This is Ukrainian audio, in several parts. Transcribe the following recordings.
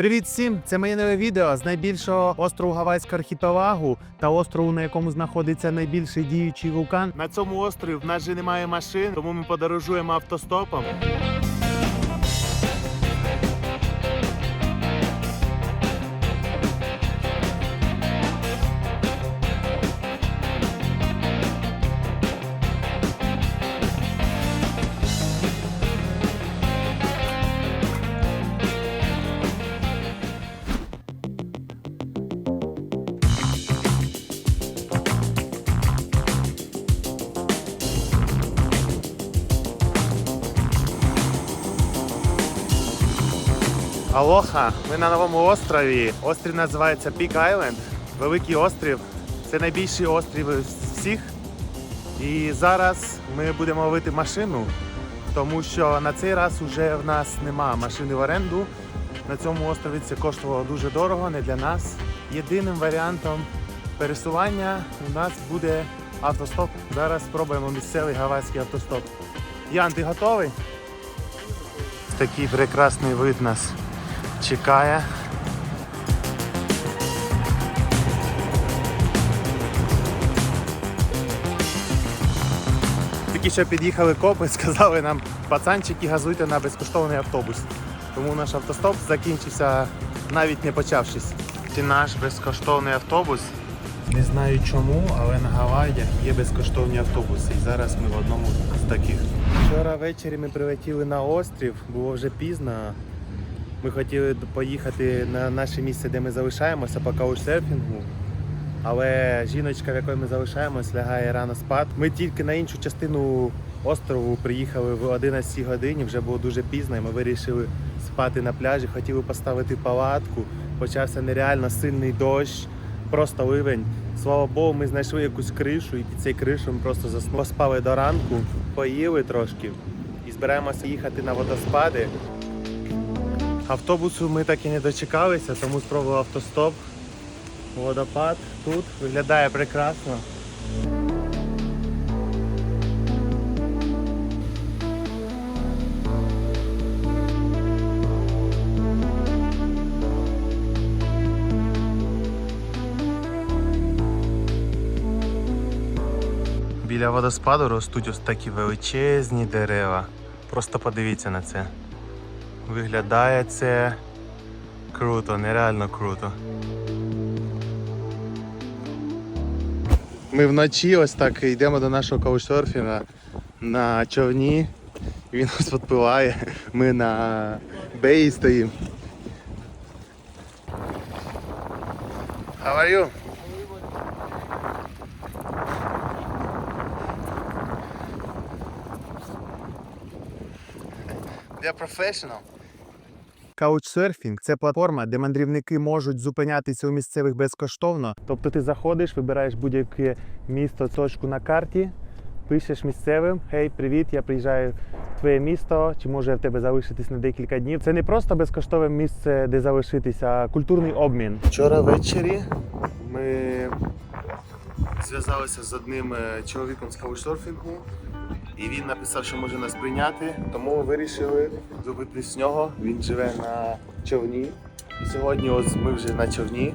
Привіт всім! Це моє нове відео з найбільшого острову Гавайського архіпелагу та острову, на якому знаходиться найбільший діючий вулкан. На цьому острові в нас же немає машин, тому ми подорожуємо автостопом. Алоха, ми на новому острові. Острів називається Пік Айленд. Великий острів. Це найбільший острів з всіх. І зараз ми будемо ловити машину, тому що на цей раз вже в нас нема машини в оренду. На цьому острові це коштувало дуже дорого, не для нас. Єдиним варіантом пересування у нас буде автостоп. Зараз спробуємо місцевий гавайський автостоп. Ян, ти готовий? Такий прекрасний вид нас чекає. Тільки що під'їхали копи, сказали нам, пацанчики, газуйте на безкоштовний автобус. Тому наш автостоп закінчився навіть не почавшись. Це наш безкоштовний автобус. Не знаю чому, але на Гавайях є безкоштовні автобуси. І зараз ми в одному з таких. Вчора ввечері ми прилетіли на острів, було вже пізно. Ми хотіли поїхати на наше місце, де ми залишаємося по каучсерфінгу. Але жіночка, в якої ми залишаємось, лягає рано спати. Ми тільки на іншу частину острову приїхали в 11 годині, вже було дуже пізно, і ми вирішили спати на пляжі, хотіли поставити палатку. Почався нереально сильний дощ, просто ливень. Слава Богу, ми знайшли якусь кришу, і під цією кришою ми просто заснули. Спали до ранку, поїли трошки і збираємося їхати на водоспади. Автобусу ми так і не дочекалися, тому спробував автостоп. Водопад тут виглядає прекрасно. Біля водоспаду ростуть ось такі величезні дерева. Просто подивіться на це. Виглядає це круто, нереально круто. Ми вночі ось так йдемо до нашого каучсерфінга на човні. Він нас підпиває. Ми на беї стоїмо. How are you? They're professional. Каучсерфінг це платформа, де мандрівники можуть зупинятися у місцевих безкоштовно. Тобто ти заходиш, вибираєш будь-яке місто, точку на карті, пишеш місцевим: Гей, привіт, я приїжджаю в твоє місто, чи може в тебе залишитись на декілька днів. Це не просто безкоштовне місце, де залишитися, а культурний обмін. Вчора ввечері ми зв'язалися з одним е, чоловіком з каучсерфінгу. І він написав, що може нас прийняти, тому вирішили зробити з нього. Він живе на човні. І сьогодні ось ми вже на човні.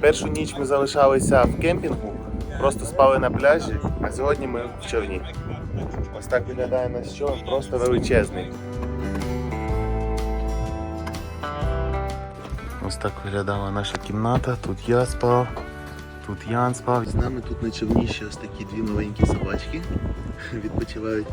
Першу ніч ми залишалися в кемпінгу, просто спали на пляжі, а сьогодні ми в човні. Ось так виглядає наш човен, просто величезний. Ось так виглядала наша кімната. Тут я спав, тут Ян спав. З нами тут на човні ще ось такі дві маленькі собачки відпочивають.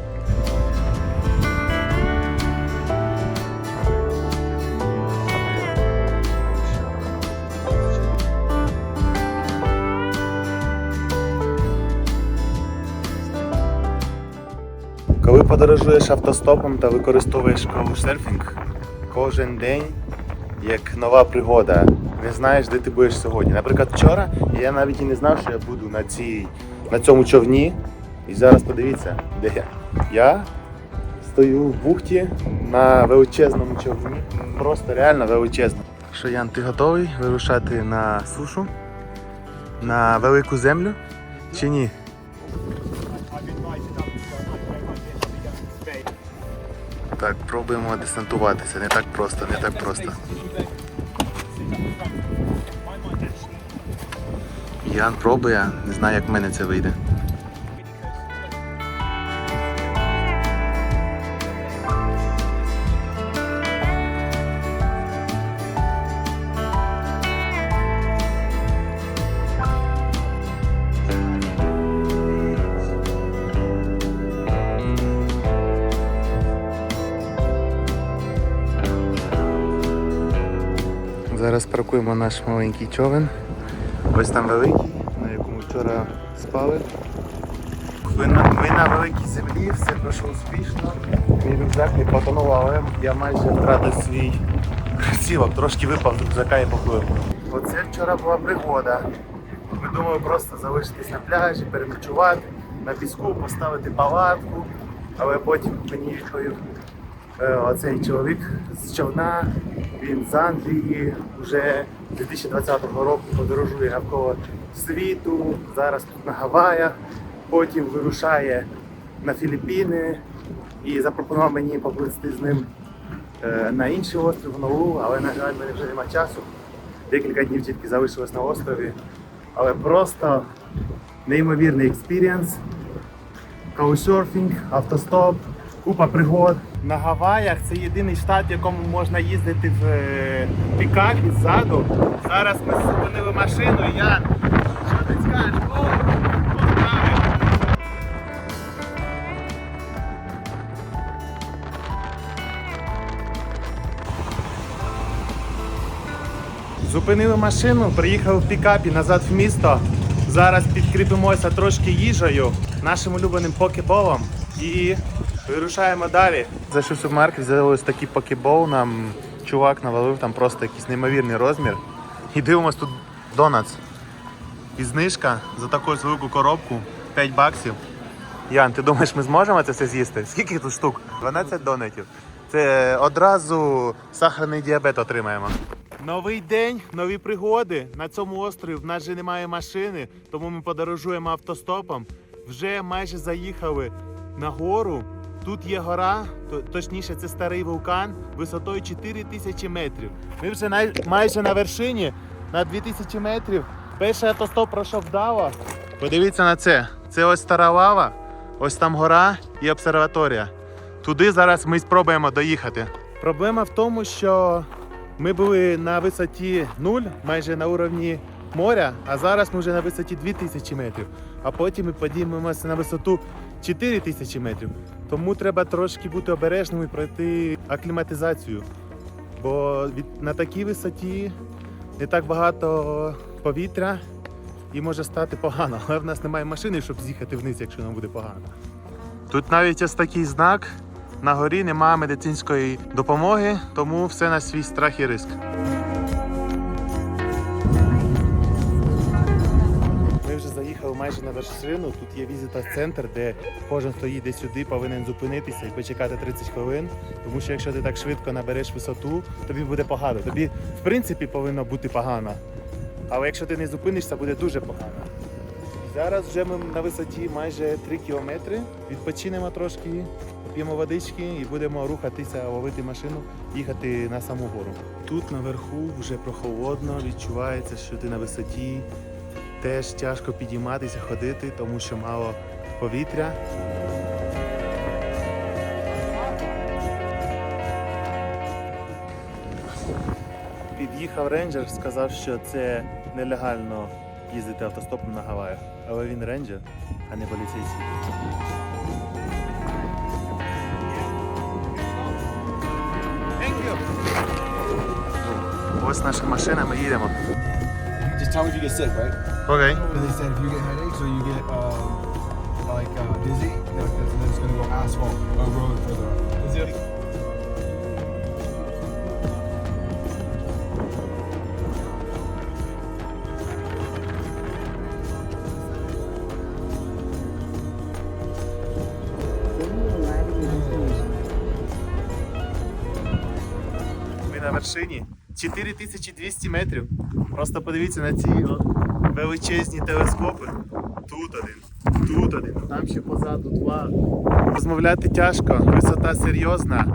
Коли подорожуєш автостопом та використовуєш каучсерфінг, кожен день як нова пригода. Не знаєш, де ти будеш сьогодні. Наприклад, вчора я навіть і не знав, що я буду на, цій, на цьому човні. І зараз подивіться, де я. Я стою в бухті на величезному човні. Просто реально величезно. Що, Ян, ти готовий вирушати на сушу? На велику землю? Чи ні? Так, пробуємо десантуватися. Не так просто, не так просто. Ян пробує, не знаю, як в мене це вийде. Паркуємо наш маленький човен. Ось там великий, на якому вчора спали. Ми на, ми на великій землі, все пройшло успішно. Мій рюкзак не потонув, але я майже втратив свій кросівок, трошки випав з рюкзака і поплив. Оце вчора була пригода. Ми думали просто залишитись на пляжі, переночувати, на піску, поставити палатку, але потім мені відповів Оцей чоловік з човна, він з Англії, вже 2020 року подорожує навколо світу, зараз тут на Гаваях, потім вирушає на Філіппіни і запропонував мені поплисти з ним е, на інший острів, в Нову, але, на жаль, мене вже немає часу. Декілька днів тільки залишилось на острові. Але просто неймовірний експірієнс каучсерфінг, автостоп, купа пригод. На Гаваях це єдиний штат, в якому можна їздити в е, пікапі ззаду. Зараз ми зупинили машину, і я. Що ти скажеш? Зупинили машину, приїхали в пікапі назад в місто. Зараз підкріпимося трошки їжею, нашим улюбленим покеболом і вирушаємо далі. За що супермаркет взяли ось такий покебол, нам чувак навалив там просто якийсь неймовірний розмір. І дивимось тут донатс. І знижка за таку велику коробку 5 баксів. Ян, ти думаєш, ми зможемо це все з'їсти? Скільки тут штук? 12 донатів. Це одразу сахарний діабет отримаємо. Новий день, нові пригоди. На цьому острові в нас же немає машини, тому ми подорожуємо автостопом. Вже майже заїхали на гору. Тут є гора, точніше, це старий вулкан висотою 4000 метрів. Ми вже майже на вершині, на 2000 метрів. Перший автостоп пройшов вдало. Подивіться на це. Це ось стара лава, ось там гора і обсерваторія. Туди зараз ми спробуємо доїхати. Проблема в тому, що ми були на висоті 0, майже на уровні моря, а зараз ми вже на висоті 2000 метрів. А потім ми підіймемося на висоту 4000 метрів. Тому треба трошки бути обережним і пройти акліматизацію. Бо від, на такій висоті не так багато повітря і може стати погано. Але в нас немає машини, щоб з'їхати вниз, якщо нам буде погано. Тут навіть ось такий знак. На горі немає медицинської допомоги, тому все на свій страх і риск. Заїхали майже на вершину. Тут є візита-центр, де кожен, хто їде сюди, повинен зупинитися і почекати 30 хвилин. Тому що якщо ти так швидко набереш висоту, тобі буде погано. Тобі, в принципі, повинно бути погано. Але якщо ти не зупинишся, буде дуже погано. Зараз вже ми на висоті майже 3 кілометри. Відпочинемо трошки, поп'ємо водички і будемо рухатися, ловити машину, їхати на саму гору. Тут наверху вже прохолодно, відчувається, що ти на висоті. Теж тяжко підійматися, ходити, тому що мало повітря. Під'їхав рейнджер, сказав, що це нелегально їздити автостопом на Гаваях. Але він рейнджер, а не поліцейський. Ось наша машина, ми їдемо. Just tell me if you get sick, right? Окей. Because they said if you get headaches or you get um, like uh, dizzy, then then it's gonna go asphalt or road further up. Ми на вершині 4200 метрів. Просто подивіться на ці величезні телескопи. Тут один, тут один, там ще позаду два. Розмовляти тяжко, висота серйозна,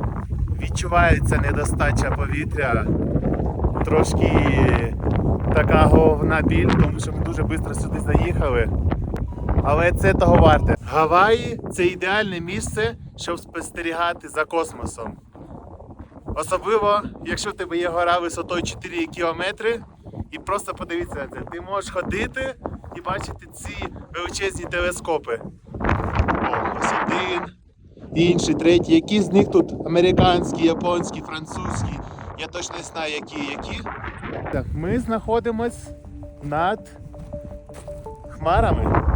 відчувається недостача повітря, трошки така головна біль, тому що ми дуже швидко сюди заїхали. Але це того варте. Гаваї це ідеальне місце, щоб спостерігати за космосом. Особливо, якщо в тебе є гора висотою 4 кілометри, і просто подивіться на це. Ти можеш ходити і бачити ці величезні телескопи. О, ось один, інший, третій. Які з них тут американські, японські, французькі. Я точно не знаю, які які. Так, ми знаходимось над хмарами.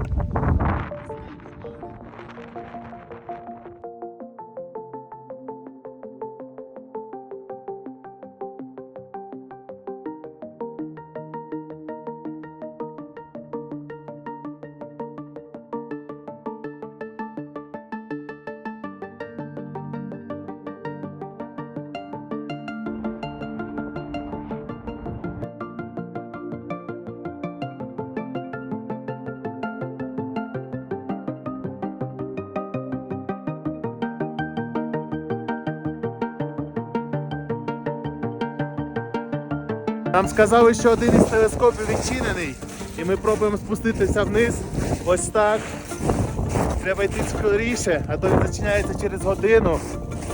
Нам сказали, що один із телескопів відчинений, і ми пробуємо спуститися вниз. Ось так. Треба йти скоріше, а то він зачиняється через годину.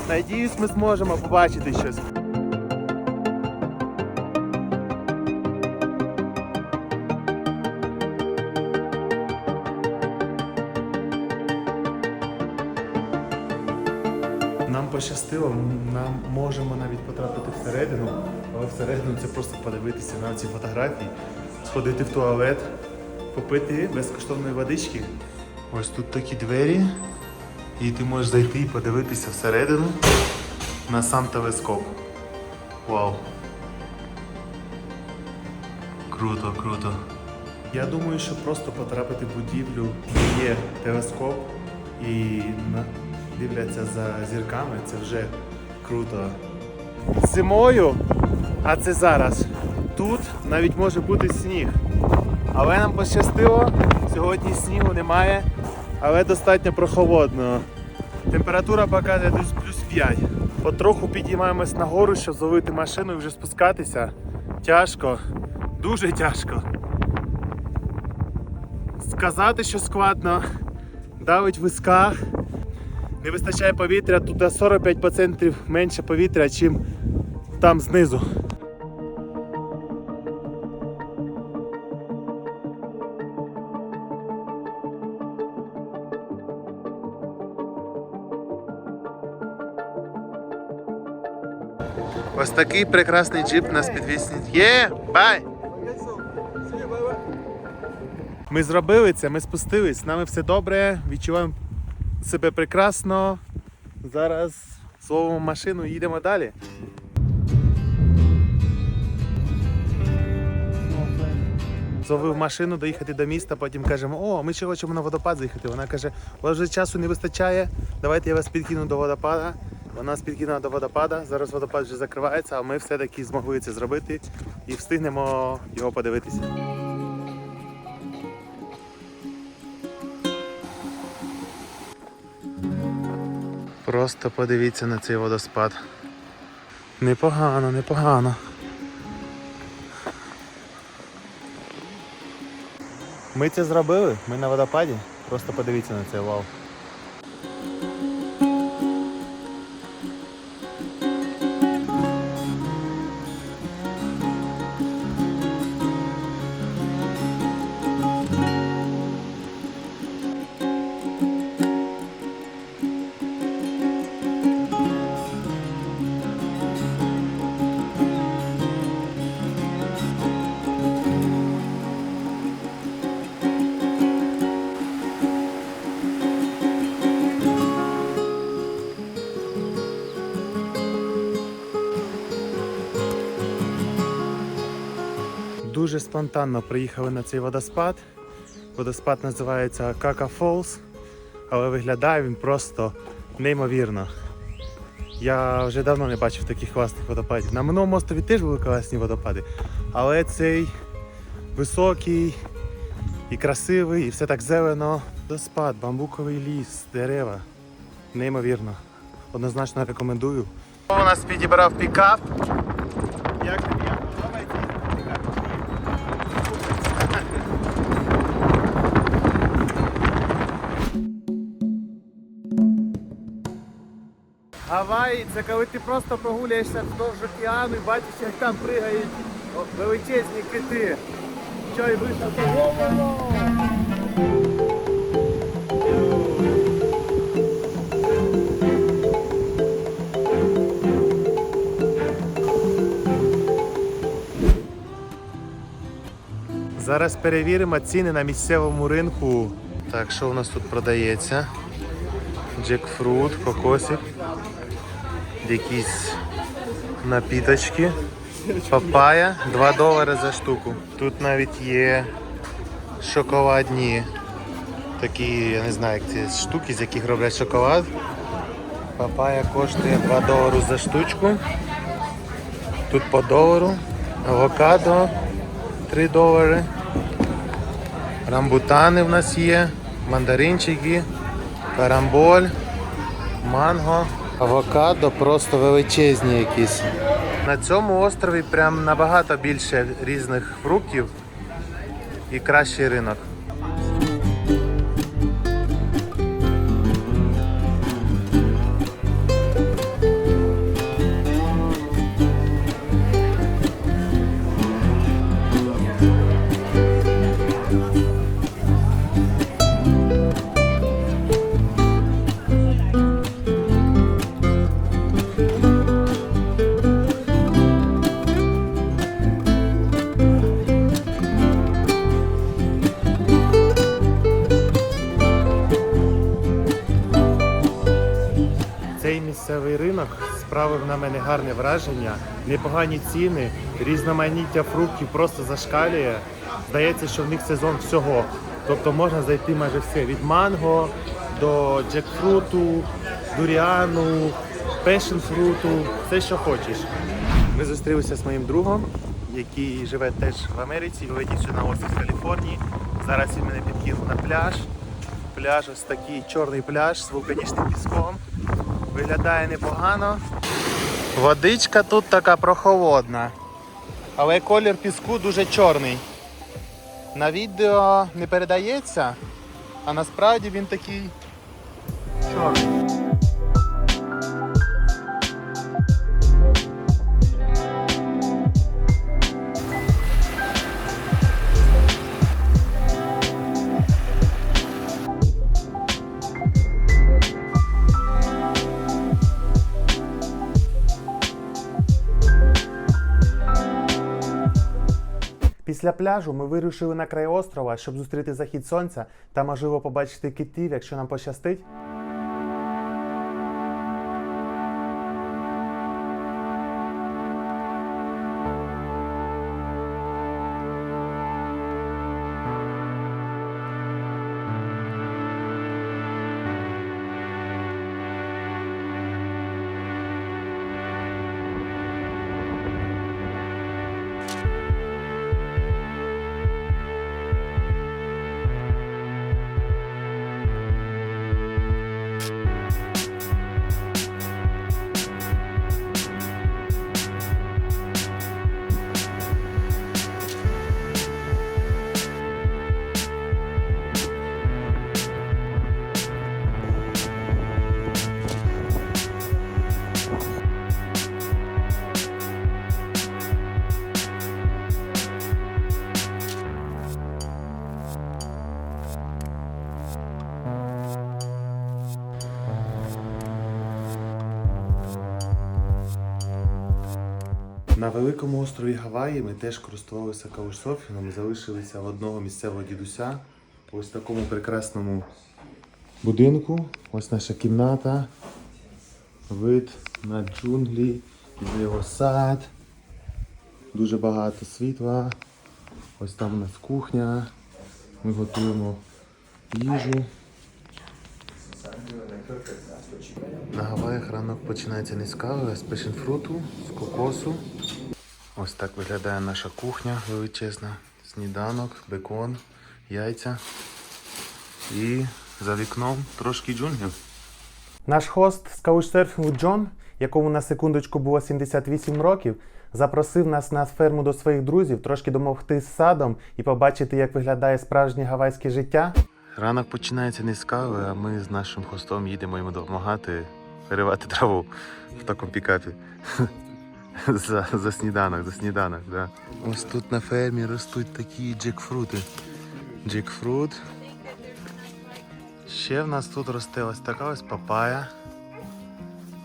Надіюсь, ми зможемо побачити щось. Нам пощастило, нам можемо навіть потрапити всередину, але всередину це просто подивитися на ці фотографії, сходити в туалет, попити безкоштовної водички. Ось тут такі двері, і ти можеш зайти і подивитися всередину на сам телескоп. Вау! Круто, круто. Я думаю, що просто потрапити в будівлю, де є телескоп і дивляться за зірками, це вже круто. Зимою, а це зараз. Тут навіть може бути сніг. Але нам пощастило, сьогодні снігу немає, але достатньо прохолодно. Температура показує десь плюс 5. Потроху підіймаємось нагору, щоб зловити машину і вже спускатися. Тяжко, дуже тяжко. Сказати, що складно, давить в висках. Не вистачає повітря, тут 45% менше повітря, ніж там знизу. Ось такий прекрасний джип нас підвіз. Є, бай! Ми зробили це, ми спустились, з нами все добре, відчуваємо себе прекрасно. Зараз словом машину їдемо далі. Зловив машину доїхати до міста, потім кажемо, о, ми ще хочемо на водопад заїхати. Вона каже, у вас вже часу не вистачає, давайте я вас підкину до водопада. Вона підкинула до водопада. Зараз водопад вже закривається, а ми все-таки змогли це зробити і встигнемо його подивитися. Просто подивіться на цей водоспад. Непогано, непогано. Ми це зробили, ми на водопаді. Просто подивіться на це, вау. Дуже спонтанно приїхали на цей водоспад. Водоспад називається Кака Falls, але виглядає він просто неймовірно. Я вже давно не бачив таких класних водопадів. На минулому острові теж були класні водопади, але цей високий і красивий, і все так зелено. Водоспад, бамбуковий ліс, дерева. Неймовірно. Однозначно рекомендую. У нас підібрав пікап. Як Гаваї це коли ти просто прогуляєшся вздовж океану і бачиш, як там пригають величезні кити. Що і вийшов! Зараз перевіримо ціни на місцевому ринку. Так, що у нас тут продається? Джекфрут, кокосик, якісь напіточки, папая, 2 долари за штуку. Тут навіть є шоколадні такі, я не знаю, як ці штуки, з яких роблять шоколад. Папая коштує 2 долари за штучку. Тут по долару. Авокадо 3 долари. Рамбутани в нас є, мандаринчики, карамболь, манго, авокадо, просто величезні якісь. На цьому острові прям набагато більше різних фруктів і кращий ринок. Місцевий ринок справив на мене гарне враження, непогані ціни, різноманіття фруктів просто зашкалює. Здається, що в них сезон всього. Тобто можна зайти майже все від манго до джекфруту, дуріану, пешенфруту, все, що хочеш. Ми зустрілися з моїм другом, який живе теж в Америці, вилетів сюди на острів Каліфорнії. Зараз він мене підкинув на пляж. Пляж ось такий чорний пляж з вулканічним піском. Виглядає непогано. Водичка тут така прохолодна. Але колір піску дуже чорний. На відео не передається, а насправді він такий чорний. Після пляжу ми вирушили на край острова, щоб зустріти захід сонця та можливо побачити китів, якщо нам пощастить. На великому острові Гаваї ми теж користувалися каучсерфінгом залишилися в одного місцевого дідуся ось в такому прекрасному будинку. Ось наша кімната, вид на джунглі, на його сад, дуже багато світла. Ось там у нас кухня. Ми готуємо їжу. На Гаваях ранок починається не з кави, а з пешенфруту, з кокосу. Ось так виглядає наша кухня величезна. Сніданок, бекон, яйця. І за вікном трошки джунглів. Наш хост з каучсерфінгу Джон, якому на секундочку було 78 років, запросив нас на ферму до своїх друзів, трошки домогти з садом і побачити, як виглядає справжнє гавайське життя. Ранок починається не з кави, а ми з нашим хостом їдемо йому допомагати виривати траву в такому пікапі. За, за сніданок, за сніданок, да. Ось тут на фермі ростуть такі джекфрути. Джекфрут. Ще в нас тут росте ось така ось папая.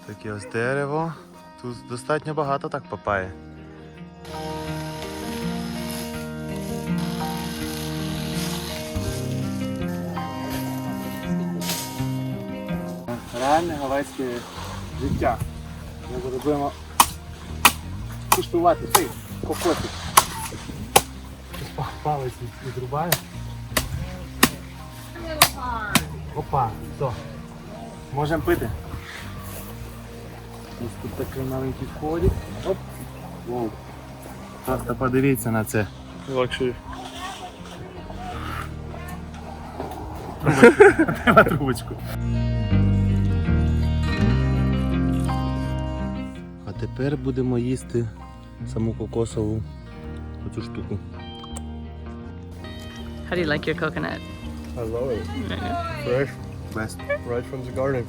Таке ось дерево. Тут достатньо багато так папаї. Реальне гавайське життя. Ми будемо куштувати цей кокосик. Палець відрубаю. Опа, все. Можемо пити. Ось тут такий маленький входик. Оп. Воу. Просто подивіться на це. Luxury. Треба трубочку. А тепер будемо їсти саму кокосову оцю штуку. How do you like your coconut? I love it. Fresh, Best. right from the garden.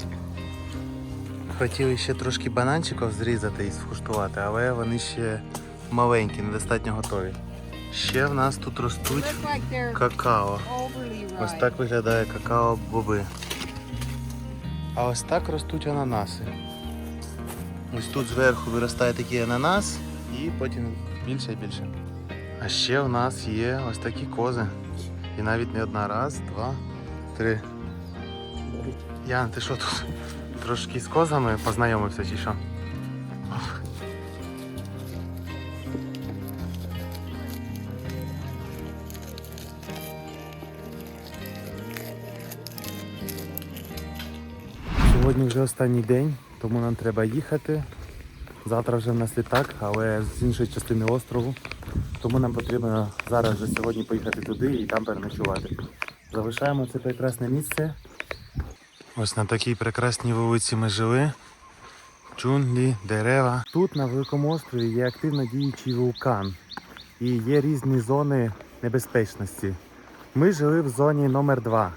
Хотіли ще трошки бананчиків зрізати і скуштувати, але вони ще маленькі, недостатньо готові. Ще в нас тут ростуть какао. Ось так виглядає какао-боби. А ось так ростуть ананаси. Ось тут зверху виростає такий ананас і потім більше і більше. А ще у нас є ось такі кози. І навіть не одна раз, два, три. Ян, ти що тут? Трошки з козами познайомився чи що? Сьогодні вже останній день, тому нам треба їхати. Завтра вже в нас літак, але з іншої частини острову. Тому нам потрібно зараз вже сьогодні поїхати туди і там переночувати. Залишаємо це прекрасне місце. Ось на такій прекрасній вулиці ми жили. Джунглі, дерева. Тут на Великому острові є активно діючий вулкан і є різні зони небезпечності. Ми жили в зоні номер 2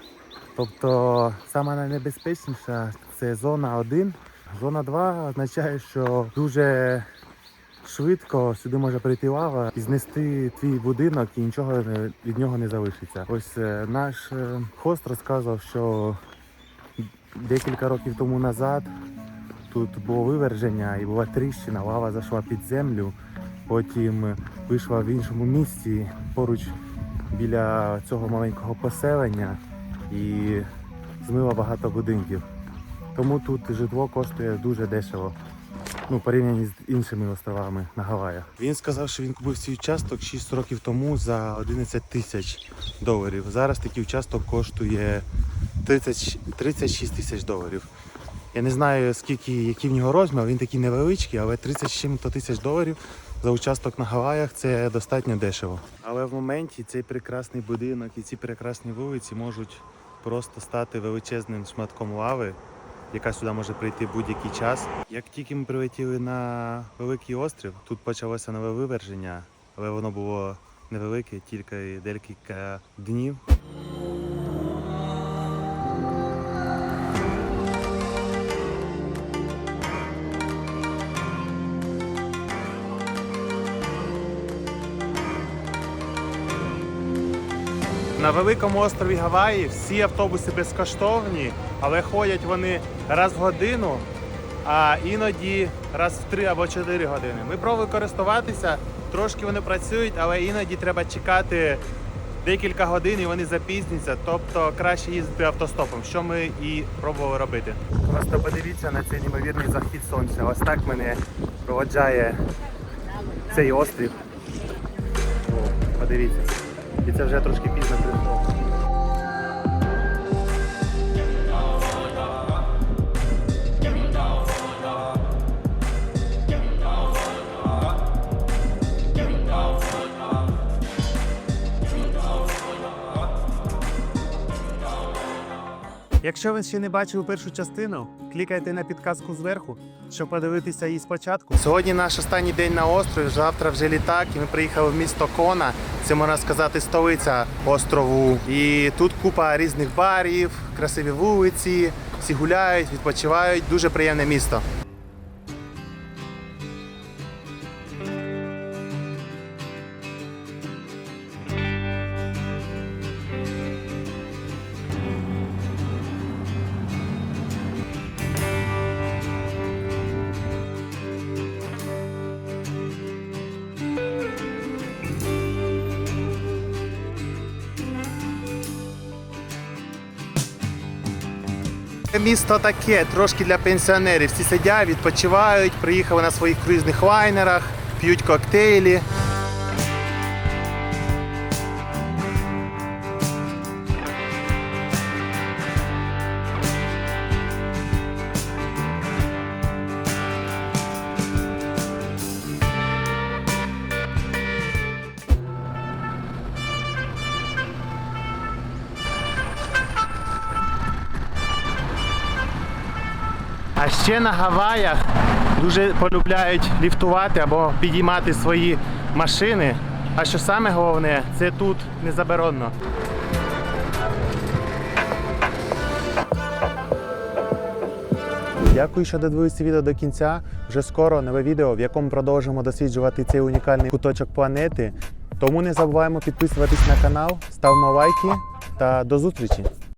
Тобто сама найнебезпечніша це зона 1. Зона 2 означає, що дуже швидко сюди може прийти лава і знести твій будинок і нічого від нього не залишиться. Ось е, наш е, хост розказував, що декілька років тому назад тут було виверження і була тріщина, лава зайшла під землю, потім вийшла в іншому місці поруч біля цього маленького поселення і змила багато будинків. Тому тут житло коштує дуже дешево. Ну, порівняно з іншими островами на Гаваях. Він сказав, що він купив свій участок 6 років тому за 11 тисяч доларів. Зараз такий участок коштує 30, 36 тисяч доларів. Я не знаю, скільки, який в нього розмір, він такий невеличкий, але 30 чим-то тисяч доларів за участок на Гаваях це достатньо дешево. Але в моменті цей прекрасний будинок і ці прекрасні вулиці можуть просто стати величезним шматком лави, яка сюди може прийти будь-який час. Як тільки ми прилетіли на великий острів, тут почалося нове виверження, але воно було невелике, тільки декілька днів. На великому острові Гаваї всі автобуси безкоштовні, але ходять вони раз в годину, а іноді раз в три або чотири години. Ми пробували користуватися, трошки вони працюють, але іноді треба чекати декілька годин і вони запізняться. Тобто краще їздити автостопом, що ми і пробували робити. Просто подивіться на цей неймовірний захід сонця. Ось так мене проводжає цей острів. О, подивіться. І це вже трошки пізно прийшло. Якщо ви ще не бачили першу частину, клікайте на підказку зверху, щоб подивитися її спочатку. Сьогодні наш останній день на острові. Завтра вже літак, і ми приїхали в місто Кона. Це можна сказати столиця острову. І тут купа різних барів, красиві вулиці, всі гуляють, відпочивають. Дуже приємне місто. Місто таке, трошки для пенсіонерів. Всі сидять, відпочивають, приїхали на своїх круїзних лайнерах, п'ють коктейлі. Ще на Гаваях дуже полюбляють ліфтувати або підіймати свої машини. А що саме головне, це тут не заборонено. Дякую, що додивилися відео до кінця. Вже скоро нове відео, в якому продовжимо досліджувати цей унікальний куточок планети. Тому не забуваємо підписуватись на канал, ставимо лайки та до зустрічі!